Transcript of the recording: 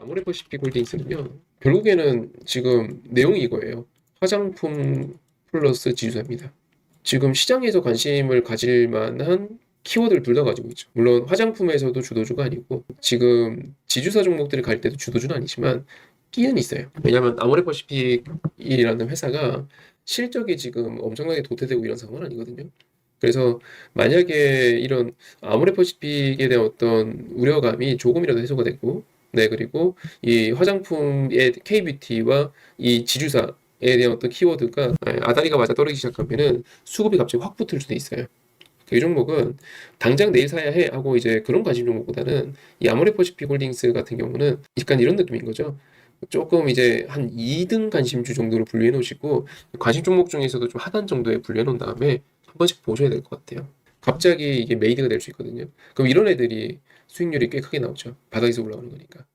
아모레퍼시픽 홀딩스는요. 결국에는 지금 내용이 이거예요. 화장품 플러스 지주사입니다. 지금 시장에서 관심을 가질 만한 키워드를 둘 다 가지고 있죠. 물론 화장품에서도 주도주가 아니고 지금 지주사 종목들을 갈 때도 주도주는 아니지만 끼는 있어요. 왜냐하면 아모레퍼시픽이라는 회사가 실적이 지금 엄청나게 도태되고 이런 상황은 아니거든요. 그래서 만약에 이런 아모레퍼시픽에 대한 어떤 우려감이 조금이라도 해소가 되고 네 그리고 이 화장품의 K뷰티와 이 지주사에 대한 어떤 키워드가 네, 아다리가 맞아 떨어지기 시작하면은 수급이 갑자기 확 붙을 수도 있어요. 이 종목은 당장 내일 사야 해 하고 이제 그런 관심 종목보다는 이 아모레퍼시픽 홀딩스 같은 경우는 약간 이런 느낌인 거죠. 조금 이제 한 2등 관심주 정도로 분류해 놓으시고 관심 종목 중에서도 좀 하단 정도에 분류해 놓은 다음에 한 번씩 보셔야 될 것 같아요. 갑자기 이게 메이드가 될 수 있거든요. 그럼 이런 애들이 수익률이 꽤 크게 나오죠. 바닥에서 올라오는 거니까.